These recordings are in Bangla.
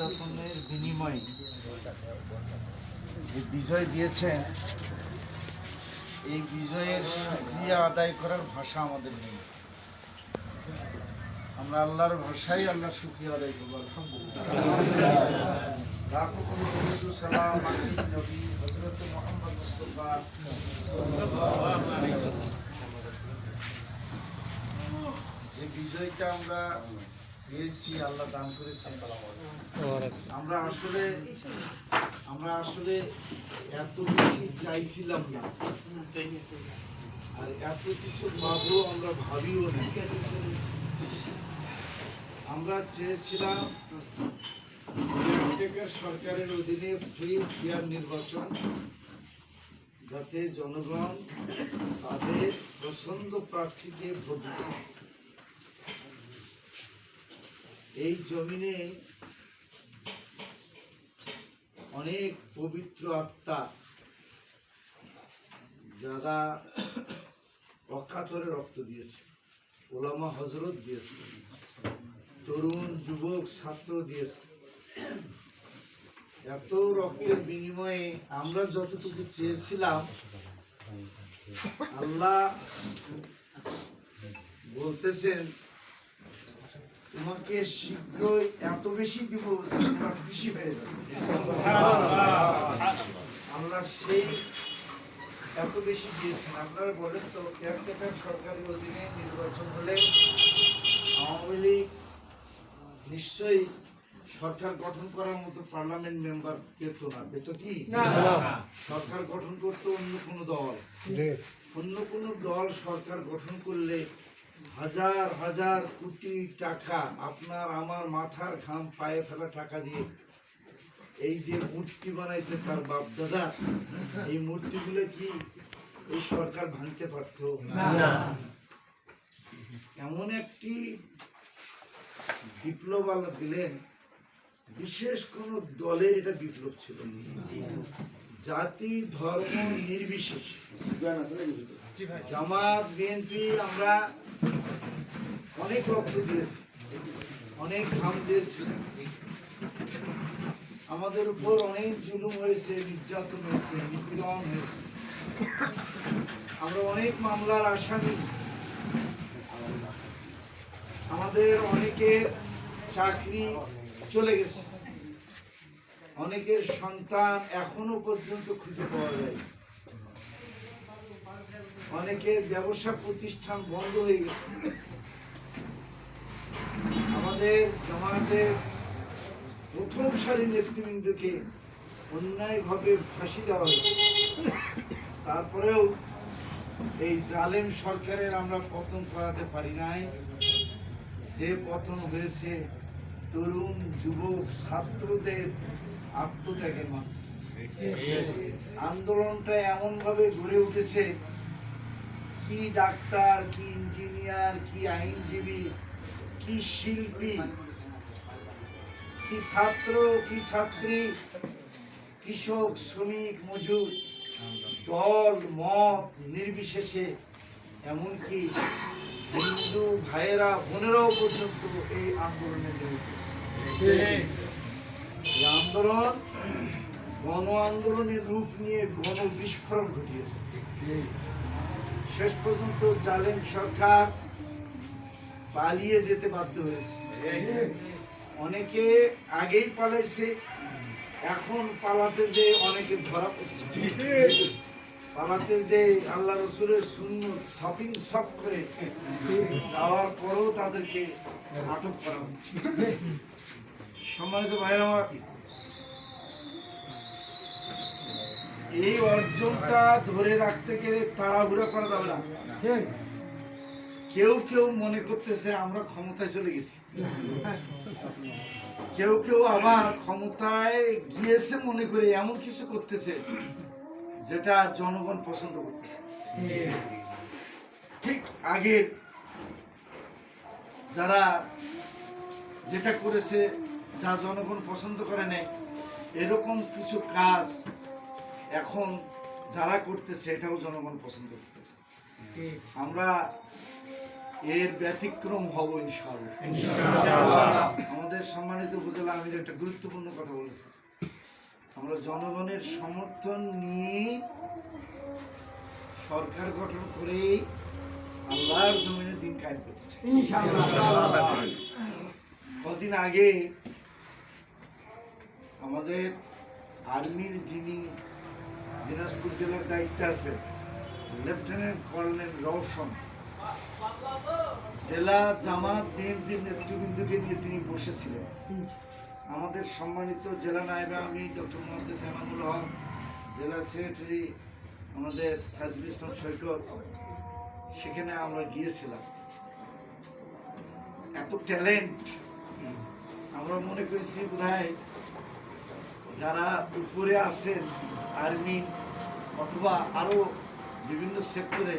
নির্যাতনের বিনিময়ে যে বিজয় দিয়েছেন এই বিজয়ের সুক্রিয়া আদায় করার ভাষা আমাদের নেই আমরা আল্লাহর ভাষাই আল্লাহ সুক্রিয়া আদায় করব। যে বিজয়টা আমরা পেয়েছি আল্লাহ দান করেছে। আমরা আসলে আমরা আসলে এত বেশি চাইছিলাম না। আর এত কিছু পাবো আমরা ভাবিও না। আমরা চেয়েছিলাম সরকারের অধীনে ফ্রি ফেয়ার নির্বাচন যাতে জনগণ তাদের পছন্দ প্রার্থীকে ভোট দেয় এই জমিনে অনেক পবিত্র আত্মা, যারা অকাতরে রক্ত দিয়েছে, ওলামা হজরত দিয়েছে, তরুণ যুবক, ছাত্র দিয়েছে। এত রক্তের বিনিময়ে আমরা যতটুকু চেয়েছিলাম, আল্লাহ বলতেছেন তোমাকে শীঘ্রই এত বেশি দিব যে তোমার বেশি হয়ে যাবে। আল্লাহ সেই এত বেশি দিয়েছেন। আপনারা বলেন তো কেয়ারটেকার সরকারি অধীনে নির্বাচন হলে আওয়ামী লীগ নিশ্চয়ই সরকার গঠন করার মতো পার্লামেন্ট মেম্বার পেত না। পেত কি? সরকার গঠন করতো অন্য কোনো দল। অন্য কোনো দল সরকার গঠন করলে হাজার হাজার কোটি টাকা আপনার আমার মাথার ঘাম পায়ে ফেলা টাকা দিয়ে। এই যে মূর্তি বানাইছে তার বাপ দাদা এই মূর্তিগুলো কি এই সরকার ভাঙতে পারতো? এমন একটি বিপ্লব আল্লাহ দিলেন বিশেষ কোন দলের এটা বিপ্লব ছিল না। জাতি ধর্ম নির্বিশেষ। জামাত বিএনপি আমরা অনেক রক্ত দিয়েছি। অনেক ঘাম দিয়েছি। আমাদের উপর অনেক জুলুম হয়েছে, নির্যাতন হয়েছে, নিপীড়ন হয়েছে। আমরা অনেক মামলার আসামি। আমাদের অনেকের চাকরি চলে গেছে। অনেকের সন্তান এখনও পর্যন্ত খুঁজে পাওয়া যায় অনেকের ব্যবসা প্রতিষ্ঠান বন্ধ হয়ে গেছে। আমাদের জামাতের প্রথম সারির নেতৃবৃন্দকে অন্যায়ভাবে ফাঁসি দেওয়া হয়েছে। তারপরেও এই জালেম সরকারের আমরা পতন করাতে পারি নাই। যে পতন হয়েছে, তরুণ, যুবক, ছাত্রদের আত্মত্যাগের মাধ্যমে। আন্দোলনটা এমন ভাবে গড়ে উঠেছে, কি ডাক্তার, কি ইঞ্জিনিয়ার, কি আইনজীবী কি শিল্পী? কি ছাত্র, কি ছাত্রী? কৃষক, শ্রমিক, মজুর, দল, মত, নির্বিশেষে এমনকি হিন্দু ভাইয়েরা বোনেরাও পর্যন্ত এই আন্দোলনে আন্দোলন গণ আন্দোলনের রূপ নিয়ে গণ বিস্ফোরণ ঘটিয়েছে। শেষ পর্যন্ত জালেম সরকার পালিয়ে যেতে বাধ্য হয়েছে। অনেকে আগেই পালাইছে এখন পালাতে যে অনেকে ধরা পড়ছে। পালাতে যে আল্লাহ রসুলের শূন্য শপিং শপ করে যাওয়ার পরেও তাদেরকে আটক করা হচ্ছে। সম্মানিত ভাইয়ের আমার এই অর্জনটা ধরে রাখতে গেলে তাড়াহুড়া করা যাবে না। কেউ কেউ মনে করতেছে আমরা ক্ষমতায় চলে গেছি। কেউ কেউ আবার ক্ষমতায় গিয়েছে মনে করে এমন কিছু করতেছে যেটা জনগণ পছন্দ করতেছে। ঠিক আগের যারা যেটা করেছে যা জনগণ পছন্দ করে নেয় এরকম কিছু কাজ এখন যারা করতেছে এটাও জনগণ পছন্দ করতেছে। আমরা এর ব্যতিক্রম হব ইনশাআল্লাহ। আমাদের সম্মানিত উপজেলা আমির একটা গুরুত্বপূর্ণ কথা বলেছে। আমরা জনগণের সমর্থন নিয়ে সরকার গঠন করে আল্লাহর জমিনে দিন কায়েম করতে কদিন আগে আমাদের আর্মির যিনি দিনাজপুর জেলার দায়িত্বে আছে লেফটেন্যান্ট কর্নেল রওশন জেলা জামাত বিএনপির নেতৃবৃন্দকে নিয়ে তিনি বসেছিলেন। আমাদের সম্মানিত জেলা নায়েবে আমি ডক্টর মোহাম্মদ এমানুল হক, জেলা সেক্রেটারি আমাদের সাইদুল ইসলাম সৈকত, সেখানে আমরা গিয়েছিলাম। এত ট্যালেন্ট। আমরা মনে করেছি, বোধহয় যারা উপরে আছেন, আর্মি অথবা আরও বিভিন্ন সেক্টরে,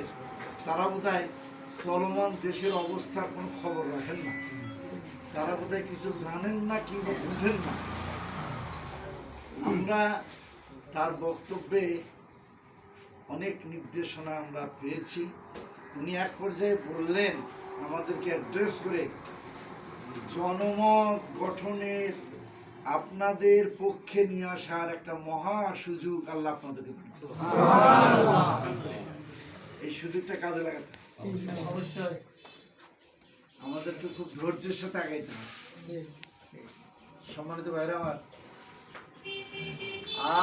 তারা বোধহয় চলমান দেশের অবস্থার কোনো খবর রাখেন না। তারা বোধহয় কিছু জানেন না কিংবা বুঝেন না। আমরা তার বক্তব্যে অনেক নির্দেশনা আমরা পেয়েছি। উনি এক পর্যায়ে বললেন আমাদেরকে অ্যাড্রেস করে জনমত গঠনের আপনাদের পক্ষে নিয়ে আসার একটা মহা সুযোগ আল্লাহ আপনাদেরকে এই সুযোগটা কাজে লাগাতে। অবশ্যই। আমাদেরকে খুব ধৈর্যের সাথে আগাইতে হবে। সম্মানিত ভাইরা আমার,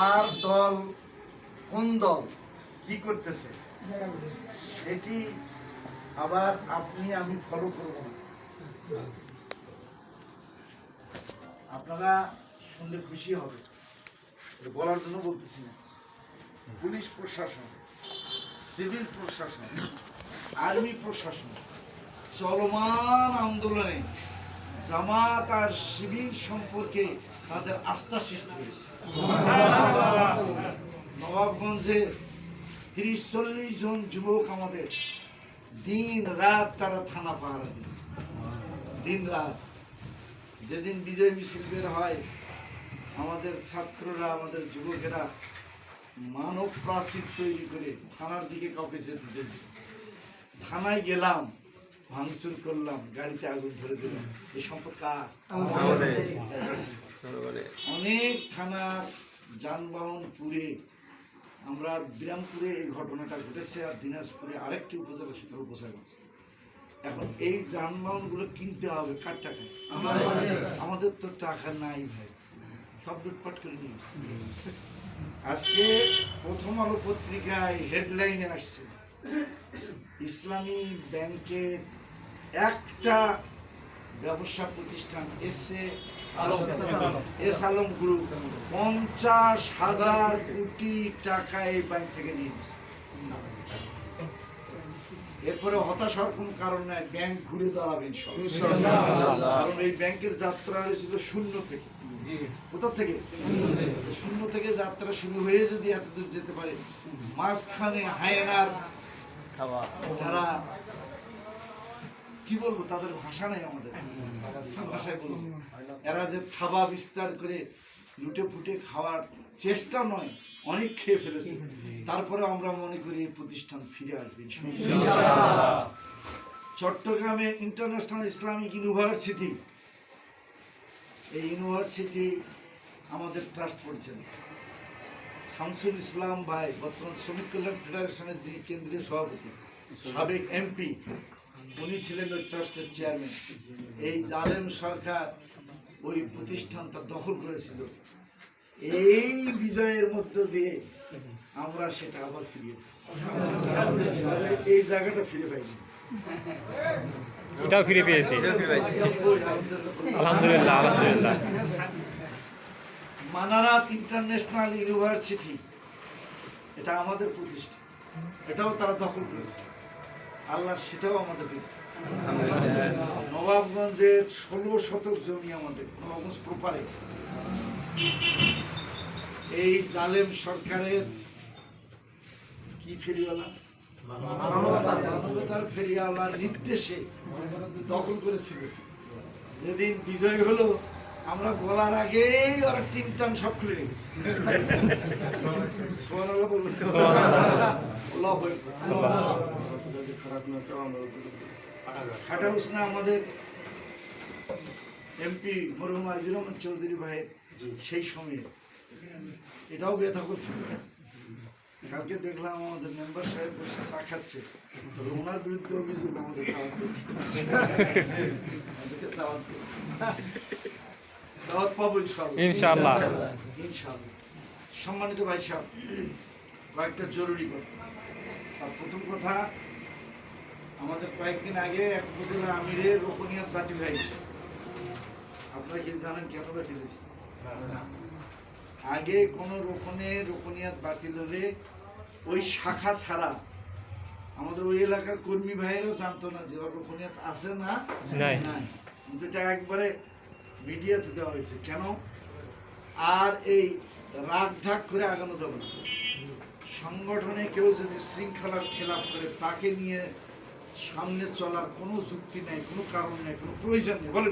আর দল কোন দল কি করতেছে সেটি আবার আপনি, আমি ফলো করব না। আপনারা শুনলে খুশি হবে। বলার জন্য বলতেছি না। পুলিশ প্রশাসন, সিভিল প্রশাসন আর্মি প্রশাসন, চলমান আন্দোলনে জামাত আর শিবির সম্পর্কে তাদের আস্থা সৃষ্টি হয়েছে। নবাবগঞ্জে তিরিশ চল্লিশ জন যুবক আমাদের দিন রাত তারা থানা পাহারা দিন দিন রাত। যেদিন বিজয় মিছিল বের হয়, আমাদের ছাত্ররা, আমাদের যুবকেরা মানব প্রাচীর তৈরি করে থানার দিকে কাউকে যেতে দেবে। থানায় গেলাম ভাঙচুর করলাম গাড়িতে আগুন ধরে দিলাম। এই সম্পদ কার? অনেক থানার যানবাহন পুড়ে আমরা বিরামপুরে এই ঘটনাটা ঘটেছে আর দিনাজপুরে আরেকটি উপজেলা সেটা উপসাগর এখন এই যানবাহনগুলো কিনতে হবে কার টাকায় আমাদের। তো টাকা নাই ভাই। সব লুটপাট করে নিয়ে আজকে প্রথম আলো পত্রিকায় হেডলাইনে আসছে ইসলামী ব্যাংকের একটা ব্যবসা প্রতিষ্ঠান এসে এস আলম গ্রুপ পঞ্চাশ হাজার কোটি টাকা এই ব্যাংক থেকে নিয়েছে এরপরে হতাশ হওয়ার কোনো কারণ নাই ব্যাংক ঘুরে দাঁড়াবেন কারণ এই ব্যাংকের যাত্রা হয়েছিল শূন্য থেকে। কোথা থেকে? শূন্য থেকে যাত্রা শুরু হয়ে যদি এতদূর যেতে পারে মাঝখানে হায়নার যারা কি বলব তাদের ভাষা নাই আমাদের। ভাষায় বলব। এরা যে থাবা বিস্তার করে লুটে ফুটে খাওয়ার চেষ্টা নয় অনেক খেয়ে ফেলেছে। তারপরে আমরা মনে করি এই প্রতিষ্ঠান ফিরে আসবে চট্টগ্রামে ইন্টারন্যাশনাল ইসলামিক ইউনিভার্সিটি এই ইউনিভার্সিটি আমাদের ট্রাস্ট পরিচালিত শামসুল ইসলাম ভাই, বর্তমান শ্রমিক কল্যাণ ফেডারেশনের যিনি কেন্দ্রীয় সভাপতি, সাবেক এমপি, উনি ছিলেন ওই ট্রাস্টের চেয়ারম্যান। এই জালেম সরকার ওই প্রতিষ্ঠানটা দখল করেছিল। এই বিজয়ের মধ্য দিয়ে আমরা সেটা আবার ফিরিয়ে এই জায়গাটা ফিরে পাইনি। এটাও ফিরে পেয়েছি। আলহামদুলিল্লাহ আলহামদুলিল্লাহ। মানারাত ইন্টারন্যাশনাল ইউনিভার্সিটি এটা আমাদের প্রতিষ্ঠান এটাও তারা দখল করেছে। আল্লাহ সেটাও আমাদের নবাবগঞ্জের ষোলো শতক জমি আমাদের নবাবগঞ্জ প্রপারে এই জালেম সরকারের কি ফেরিওয়ালা? মানবতার ফেরিওয়ালার নির্দেশে দখল করেছিল। যেদিন বিজয় হলো আমরা বলার আগেই ওরা টিম টান সব খুলে আকবার। খাটা হোসনা আমাদের এমপি মরহুম আজির রহমান চৌধুরী ভাইয়ের সেই সময়ে এটাও ব্যথা করছে কালকে দেখলাম আমাদের মেম্বার সাহেব বসে চা খাচ্ছে ওনার বিরুদ্ধে অভিযোগ আমাদের দাওয়াত দাওয়াত দিন। দাওয়াত পাবো ইনশাআল্লাহ। ইনশাআল্লাহ। ইনশাআল্লাহ। সম্মানিত ভাই সাহেব কয়েকটা জরুরি কথা। আর প্রথম কথা আমাদের কয়েকদিন আগে এক উপজেলা আমিরের রোকনিয়াত বাতিল হয়েছে আপনারা কি জানেন কেন বাতিল হয়েছে? আগে কোন রোকনে রোকনিয়াত বাতিল হলে ওই শাখা ছাড়া আমাদের ওই এলাকার কর্মী ভাইয়েরও জানতো না যে ওর রোকনিয়াত আছে না। নাই। কিন্তু এটা একবারে মিডিয়াতে দেওয়া হয়েছে। কেন? আর এই রাগ ঢাক করে আগানো যাবে না। সংগঠনে কেউ যদি শৃঙ্খলার খেলাপ করে তাকে নিয়ে সামনে চলার কোনো যুক্তি নেই কোনো কারণ নেই কোনো প্রয়োজন নেই। বলে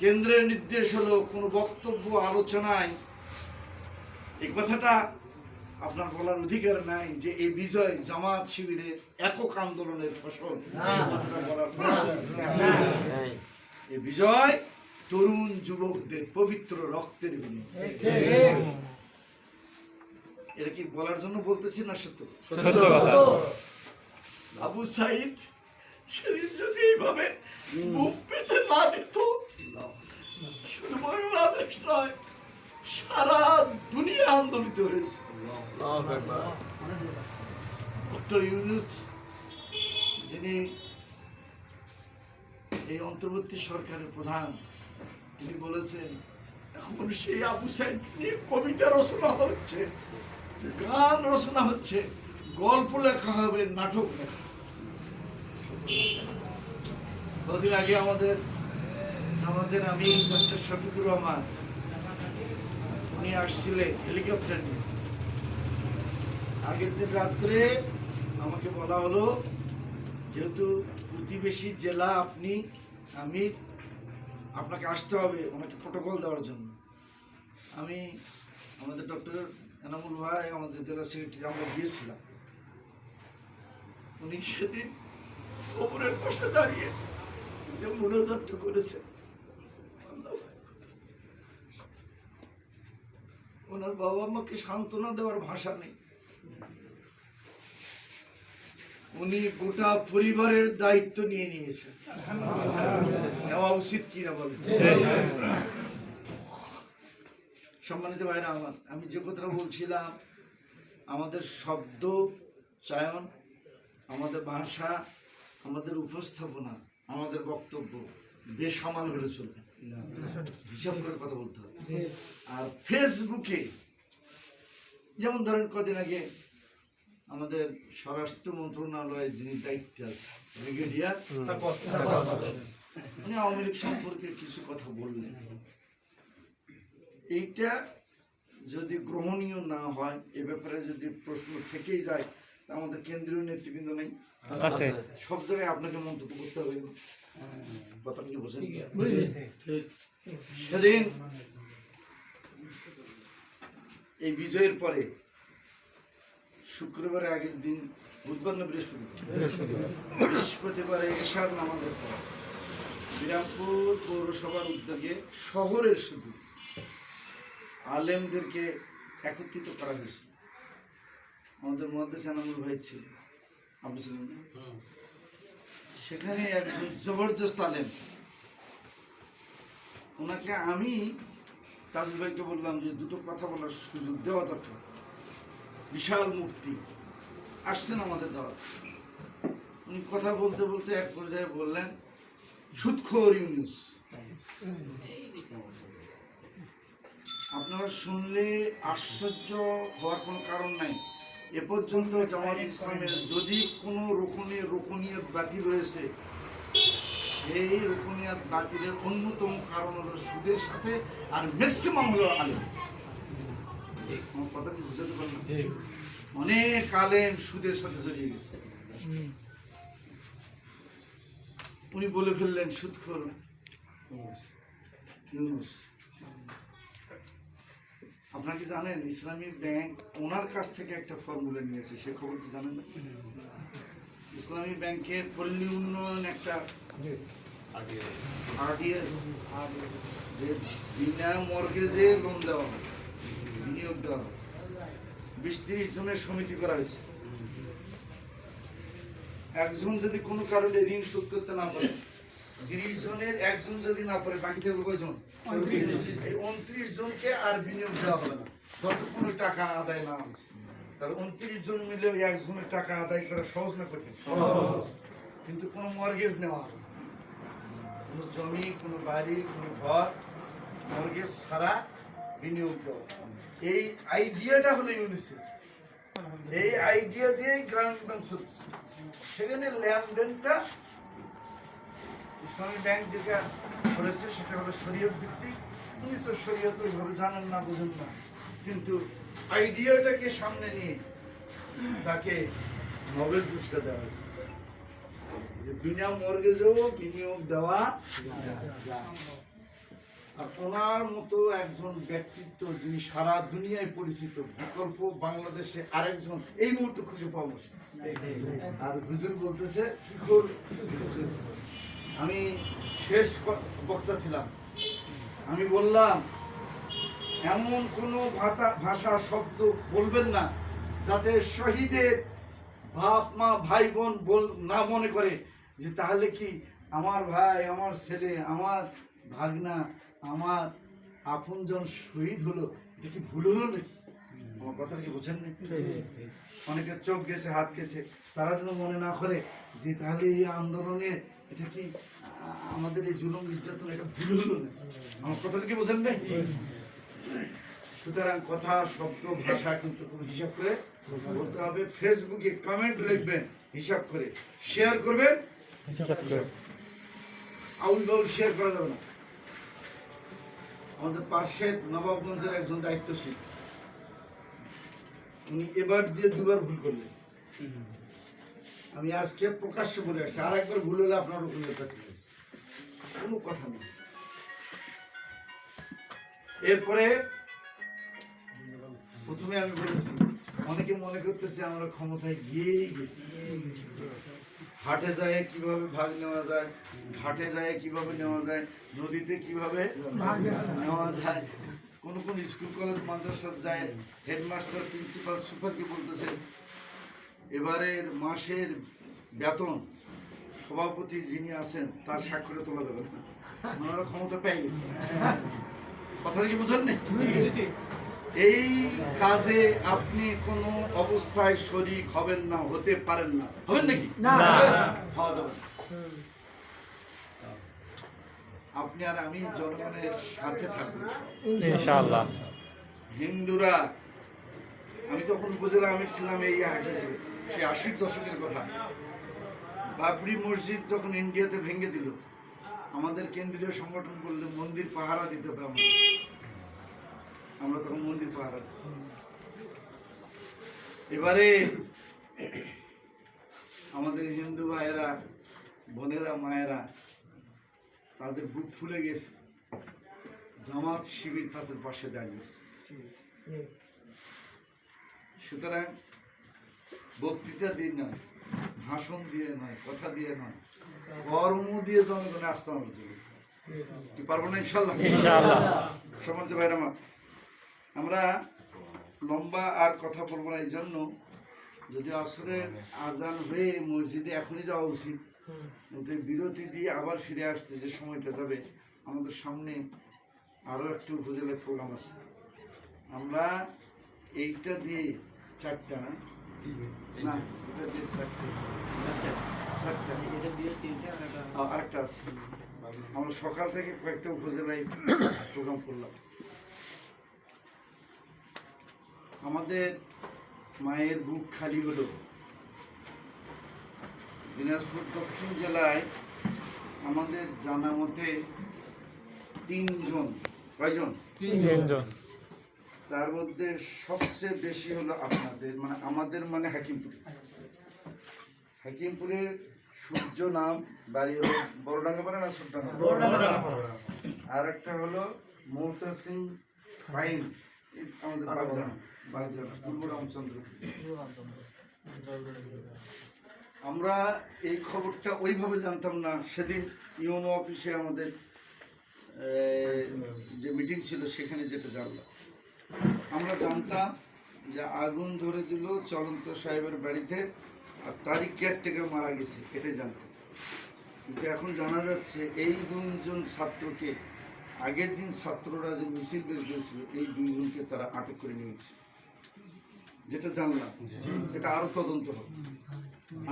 কেন্দ্রের নির্দেশ হলো কোনো বক্তব্য আলোচনায় এই কথাটা আপনার বলার অধিকার নাই যে এই বিজয় জামাত শিবিরের একক আন্দোলনের ফসল। এই বলার কোনো এই বিজয় তরুণ যুবকদের পবিত্র রক্তের বিনিময়। এটা কি বলার জন্য বলতেছি না সত্য? আবু সাইদ সেদিন যদি এইভাবে বুক পেতে না দিত শুধু বাংলাদেশ নয় সারা দুনিয়া আন্দোলিত হয়েছে। ইউনুস যিনি এই অন্তর্বর্তী সরকারের প্রধান, তিনি বলেছেন, এখন সেই আবু সাইদ নিয়ে কবিতা রচনা হচ্ছে, গান রচনা হচ্ছে, গল্প লেখা হবে, নাটক লেখা কদিন আগে আমাদের আমাদের আমি ডক্টর শফিকুর রহমান, উনি আসছিলেন হেলিকপ্টার নিয়ে। আগের দিন রাত্রে আমাকে বলা হলো, যেহেতু প্রতিবেশী জেলা আপনি, আমি, আপনাকে আসতে হবে ওনাকে প্রোটোকল দেওয়ার জন্য। আমি আমাদের ডক্টর এনামুল ভাই, আমাদের জেলা সেক্রেটারি আমরা গিয়েছিলাম। উনি সেদিন ওপরের পাশে দাঁড়িয়ে যে মনোদত্ত করেছে ওনার বাবা মাকে সান্ত্বনা দেওয়ার ভাষা নেই। উনি গোটা পরিবারের দায়িত্ব নিয়ে নিয়েছেন। নেওয়া উচিত কিনা সম্মানিত ভাইরা, আমার আমি যে কথাটা বলছিলাম, আমাদের শব্দ চয়ন, আমাদের ভাষা, আমাদের উপস্থাপনা, আমাদের বক্তব্য বেসামাল হলে চলবে। হিসাব করে কথা বলতে হবে। আর ফেসবুকে যেমন ধরেন কদিন আগে আমাদের স্বরাষ্ট্র মন্ত্রণালয়ে যিনি দায়িত্বে আছে ব্রিগেডিয়ার উনি আওয়ামী লীগ সম্পর্কে কিছু কথা বললেন। এইটা যদি গ্রহণীয় না হয় এ ব্যাপারে যদি প্রশ্ন থেকেই যায় আমাদের কেন্দ্রীয় নেতৃবৃন্দ নেই। সব জায়গায় আপনাকে মন্তব্য করতে হবে। কথাটা কি বোঝেন সেদিন এই বিজয়ের পরে শুক্রবারের আগের দিন বুধবার না বৃহস্পতিবার? বৃহস্পতিবারে। এশার নামাজের পর বিরামপুর পৌরসভার উদ্যোগে শহরের শুধু আলেমদেরকে একত্রিত করা হয়েছে। আমাদের মহাদেশ আনামুল ভাই ছিল। আপনি ছিলেন? সেখানে একজন জবরদস্ত আলেম। ওনাকে আমি তাজুল ভাইকে বললাম যে দুটো কথা বলার সুযোগ দেওয়া দরকার। বিশাল মূর্তি। আসছেন আমাদের দেওয়া উনি কথা বলতে বলতে এক পর্যায়ে বললেন, সুৎখোর ইউনুস। আপনারা শুনলে আশ্চর্য হওয়ার কোনো কারণ নাই। এ পর্যন্ত জামাত ইসলামের যদি কোনো রোকনে রোকনীয় বাতিল হয়েছে এই রুকুনিয়াত বাতিলের অন্যতম কারণ হলো সুদের সাথে আর ম্যাক্সিমাম হলো আলেম। কথা কি বুঝাতে পারলাম? অনেক আলেম সুদের সাথে জড়িয়ে গেছে। উনি বলে ফেললেন সুদখোর ইউনুস। আপনারা কি জানেন ইসলামী ব্যাংক ওনার কাছ থেকে একটা ফর্মুলা নিয়েছে সে খবর কি জানেন না? ইসলামী ব্যাংকের পল্লী উন্নয়ন একটা একজন যদি কোনো কারণে ঋণ শোধ করতে না পারে তিরিশ জনের একজন যদি না পারে বাকি থাকবে কয়জন এই উনত্রিশ জনকে আর বিনিয়োগ দেওয়া হবে না যতক্ষণ টাকা আদায় না হয়েছে তাহলে উনত্রিশ জন মিলে একজনের টাকা আদায় করা সহজ না কঠিন কিন্তু কোনো মর্গেজ নেওয়া হবে। কোনো জমি, কোনো বাড়ি, কোনো ঘর, মর্গেজ ছাড়া বিনিয়োগ এই আইডিয়াটা হলো ইউনিসেফ এই আইডিয়া দিয়েই গ্রামীণ ব্যাংক চলছে। সেখানে লেনদেনটা ইসলামী ব্যাংক যেটা করেছে, সেটা হলো শরীয়ত ভিত্তিক। উনি তো শরীয়ত ওইভাবে জানেন না, বুঝেন না। কিন্তু আইডিয়াটাকে সামনে নিয়ে তাকে নোবেল পুরস্কার দেওয়া হয়েছে। বিনা বিনিয়োগ দেওয়া আর ওনার মতো একজন ব্যক্তিত্ব যিনি সারা দুনিয়ায় পরিচিত, বিকল্প বাংলাদেশে আরেকজন, এই মুহূর্তে খুঁজে পাওয়া মুশকিল। আর হুজুর বলতেছে। আমি শেষ বক্তা ছিলাম আমি বললাম, এমন কোনো ভাষা, শব্দ বলবেন না, যাতে শহীদের বাপ মা ভাই বোন বল না মনে করে যে তাহলে কি আমার ভাই, আমার ছেলে, আমার ভাগনা, আমার আপনজন শহীদ হলো? এটা কি ভুল হলো নাকি? আমার কথা কি বোঝেন নাকি অনেকের চোখ গেছে, হাত গেছে। তারা যেন মনে না করে যে তাহলে এই আন্দোলনে এটা কি আমাদের এই জুলুম নির্যাতন, এটা ভুল হলো না আমার কথাটা কি বোঝেন নাই সুতরাং কথা শব্দ ভাষা কিন্তু হিসাব করে বলতে হবে। ফেসবুকে কমেন্ট লিখবেন হিসাব করে। শেয়ার করবেন আউল বাউল শেয়ার করা যাবে না। আমাদের নবাবগঞ্জের একজন দায়িত্বশীল। উনি এবার দিয়ে দুবার ভুল করলেন। আমি আজকে প্রকাশ্যে বলে আসছি আর একবার ভুল হলে আপনার থাকবে কোনো কথা নেই। এরপরে প্রথমে আমি বলেছি, অনেকে মনে করতেছে আমরা ক্ষমতায় গিয়েই গেছি। হাটে যায় কীভাবে ভাগ নেওয়া যায়, ঘাটে যায় কীভাবে নেওয়া যায়, নদীতে কীভাবে নেওয়া যায়। কোন কোন স্কুল, কলেজ মাদ্রাসা যায়, হেডমাস্টার, প্রিন্সিপাল সুপারকে বলতেছে এবারের মাসের বেতন, সভাপতি যিনি আছেন, তার স্বাক্ষরে তোলা যাবে না। ওনারা ক্ষমতা পেয়ে গেছে। কথা কি বুঝেন না এই কাজে আপনি কোন অবস্থায় শরিক হবেন না হতে পারেন না। হবেন নাকি। আপনি আর আমি জনগণের সাথে থাকব। ইনশাআল্লাহ। হিন্দুরা আমি তখন উপজেলা আমির ছিলাম এই আগে সে আশির দশকের কথা। বাবরি মসজিদ যখন ইন্ডিয়াতে ভেঙে দিল। আমাদের কেন্দ্রীয় সংগঠন করলে মন্দির পাহারা দিতে হবে আমাদের। আমরা তখন মন্দির পাহারা এবারে আমাদের হিন্দু ভাইয়েরা বোনেরা মায়েরা তাদের বুক ফুলে গেছে। জামাত শিবির তাদের পাশে দাঁড়িয়েছে সুতরাং বক্তৃতা দিয়ে নয় ভাষণ দিয়ে নয় কথা দিয়ে নয় কর্ম দিয়ে জনগণে আসতে হবে। কি পারব না ইনশাল্লাহ সমাজ ভাইরা আমার লম্বা আর কথা বলব না এই জন্য যদি আসরের আজান হয়ে মসজিদে এখনই যাওয়া উচিত কিন্তু বিরতি দিয়ে আবার ফিরে আসতে যে সময়টা যাবে আমাদের সামনে আরও একটু উপজেলার প্রোগ্রাম আছে। আমরা এইটা দিয়ে চারটা না? না এটা দিয়ে চারটে। চারটা? এটা দিয়ে তিনটা আরেকটা আছে। আমরা সকাল থেকে কয়েকটা উপজেলায় প্রোগ্রাম করলাম। আমাদের মায়ের বুক খালি হলো। দিনাজপুর দক্ষিণ জেলায় আমাদের জানা মতে তিনজন কয়জন? তিনজন। তার মধ্যে সবচেয়ে বেশি হলো আপনাদের মানে আমাদের মানে হাকিমপুর। হাকিমপুরের সূর্য নাম বাড়ি হলো বড়ডাঙ্গা পারে না ছোটডাঙ্গা আর একটা হলো মৌতা সিং ফাইন আমাদের রামচন্দ্র। আমরা এই খবরটা ওইভাবে জানতাম না। সেদিন ইউনো অফিসে আমাদের যে মিটিং ছিল, সেখানে যেটা জানলাম। আমরা জানতাম যে আগুন ধরে দিল চলন্ত সাহেবের বাড়িতে, আর তারই কেয়ারটেকার মারা গেছে, এটাই জানতাম। কিন্তু এখন জানা যাচ্ছে এই দুজন ছাত্রকে, আগের দিন ছাত্ররা যে মিছিল বের করেছিল, এই দুইজনকে তারা আটক করে নিয়েছে। যেটা জানলাম। এটা আরও তদন্ত হবে।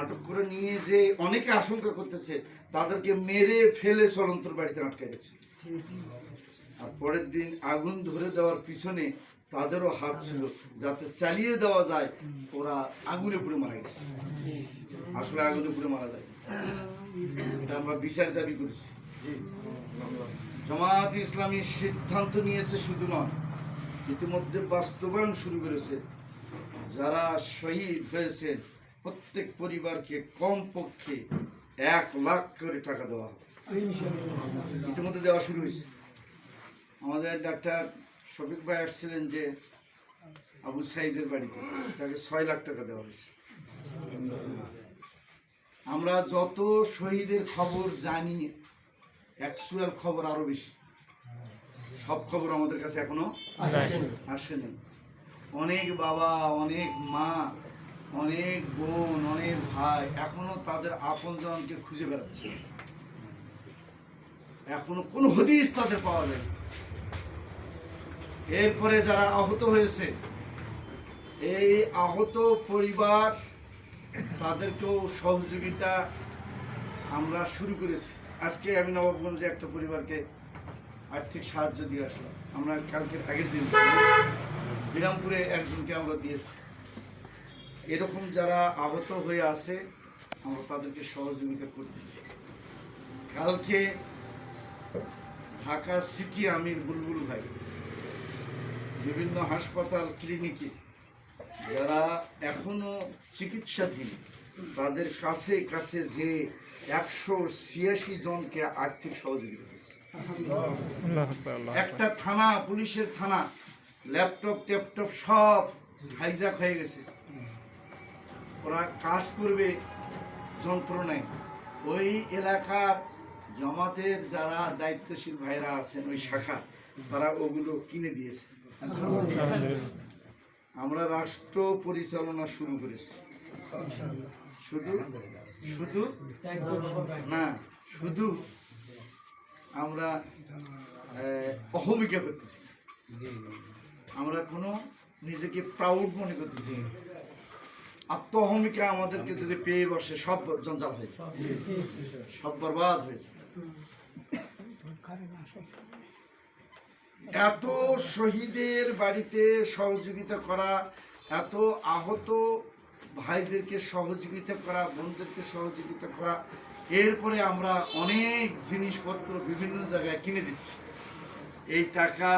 আটক করে নিয়ে যে অনেকে আশঙ্কা করতেছে তাদেরকে মেরে ফেলে চলন্তর বাড়িতে আটকে গেছে। আর পরের দিন আগুন ধরে দেওয়ার পিছনে তাদেরও হাত ছিল। যাতে চালিয়ে দেওয়া যায় ওরা আগুনে পুড়ে মারা গেছে। আসলে আগুনে পুড়ে মারা যায়। এটা আমরা বিচার দাবি করেছি। জামাত ইসলামী সিদ্ধান্ত নিয়েছে শুধু নয় ইতিমধ্যে বাস্তবায়ন শুরু করেছে যারা শহীদ হয়েছে প্রত্যেক পরিবারকে কমপক্ষে এক লাখ করে টাকা দেওয়া হবে। ইতিমধ্যে দেওয়া শুরু হয়েছে। আমাদের ডাক্তার শফিক ভাই আসছিলেন যে আবু সাইদের বাড়িতে তাকে ছয় লাখ টাকা দেওয়া হয়েছে। আমরা যত শহীদের খবর জানি অ্যাকচুয়াল খবর আরও বেশি। সব খবর আমাদের কাছে এখনও আসেনি। অনেক বাবা, অনেক মা, অনেক বোন, অনেক ভাই এখনও তাদের আপনজনকে খুঁজে বেড়াচ্ছে। এখনও কোনো হদিস তাদের পাওয়া যায় এরপরে যারা আহত হয়েছে, এই আহত পরিবার তাদেরকেও সহযোগিতা আমরা শুরু করেছি। আজকে আমি নবাবগঞ্জে একটা পরিবারকে আর্থিক সাহায্য দিয়ে আসলাম। আমরা কালকের আগের দিন বিরামপুরে একজনকে আমরা দিয়েছি। এরকম যারা আহত হয়ে আছে আমরা তাদেরকে সহযোগিতা করতেছি। কালকে ঢাকা সিটি আমির বুলবুল ভাই বিভিন্ন হাসপাতাল ক্লিনিকে যারা এখনও চিকিৎসাধীন তাদের কাছে কাছে যে একশো ছিয়াশি জনকে আর্থিক সহযোগিতা করেছে। একটা থানা পুলিশের থানা ল্যাপটপ, ট্যাপটপ সব হাইজাক হয়ে গেছে। ওরা কাজ করবে, যন্ত্রণায়। ওই এলাকার জমাতের যারা দায়িত্বশীল ভাইরা আছেন, ওই শাখা, তারা ওগুলো কিনে দিয়েছে। আমরা রাষ্ট্র পরিচালনা শুরু করেছি। শুধু শুধু, না, শুধু আমরা অহমিকা করতেছি। আমরা কোনো নিজেকে প্রাউড মনে করতেছি। না। আত্ম আমাদেরকে যদি পেয়ে বসে, সব জঞ্জাল হয়ে সব বরবাদ হয়ে এত শহীদের বাড়িতে সহযোগিতা করা, এত আহত ভাইদেরকে সহযোগিতা করা, বোনদেরকে সহযোগিতা করা, এরপরে আমরা অনেক জিনিসপত্র বিভিন্ন জায়গায় কিনে দিচ্ছি। এই টাকা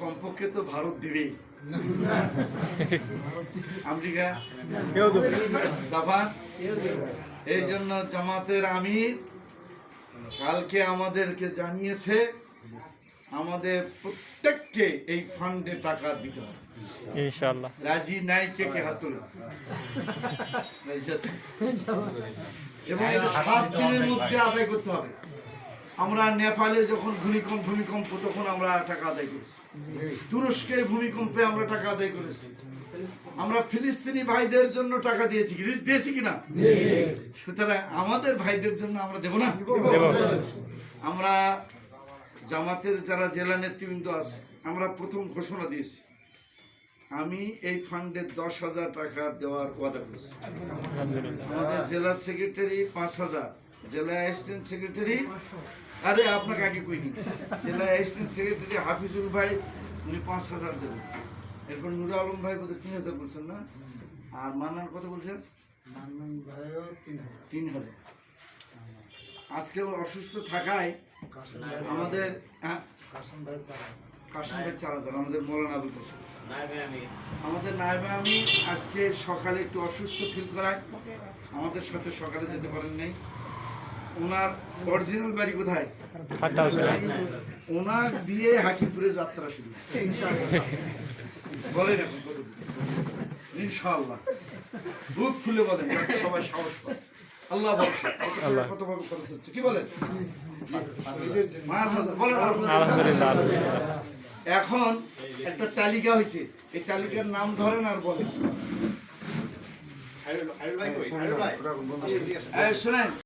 কমপক্ষে তো ভারত দেবেই। আমেরিকা জাপান এই জন্য জামাতের আমির কালকে আমাদেরকে জানিয়েছে আমাদের প্রত্যেককে এই ফান্ডে টাকা দিতে হবে। ইনশাআল্লাহ। রাজি নাই কে কে হাত তুলে? এবং এটা সাত দিনের মধ্যে আদায় করতে হবে। আমরা নেপালে যখন ভূমিকম্প ভূমিকম্প তখন আমরা টাকা আদায় করেছি। তুরস্কের ভূমিকম্পে আমরা টাকা আদায় করেছি। আমরা ফিলিস্তিনি ভাইদের জন্য টাকা দিয়েছি দিয়েছি কিনা সুতরাং আমাদের ভাইদের জন্য আমরা দেব না? আমরা জামাতের যারা জেলা নেতৃবৃন্দ আছে আমরা প্রথম ঘোষণা দিয়েছি। আমি এই ফান্ডে দশ হাজার টাকা দেওয়ার ওয়াদা করেছি। আমাদের জেলা সেক্রেটারি পাঁচ হাজার। জেলা অ্যাসিস্ট্যান্ট সেক্রেটারি আরে আপনাকে আগে কইনি জেলা অ্যাসিস্ট্যান্ট সেক্রেটারি হাফিজুল ভাই উনি পাঁচ হাজার দেবেন। এরপর নুর আলম ভাই বোধহয় তিন হাজার বলছেন না? আর মান্নার কত বলছেন? তিন হাজার। আজকে অসুস্থ থাকায় আমাদের হ্যাঁ? কাশিম ভাই চার হাজার। আমাদের মৌলানা আবুল কাসিম আমাদের নাইবে আমি আজকে সকালে একটু অসুস্থ ফিল করায়। আমাদের সাথে সকালে যেতে পারেন নাই। ওনার অরিজিনাল বাড়ি কোথায়? ওনার দিয়ে হাকিমপুরে যাত্রা শুরু। বলেন এখন? ইনশাআল্লাহ। বুক খুলে বলেন সবাই সাহস পায়। আল্লাহ। আল্লাহ। কত ভাবে খরচ হচ্ছে কি বলেন? পাঁচ হাজার বলেন আলহামদুলিল্লাহ। আলহামদুলিল্লাহ এখন একটা তালিকা হয়েছে এই তালিকার নাম ধরেন আর বলেন। শোনেন।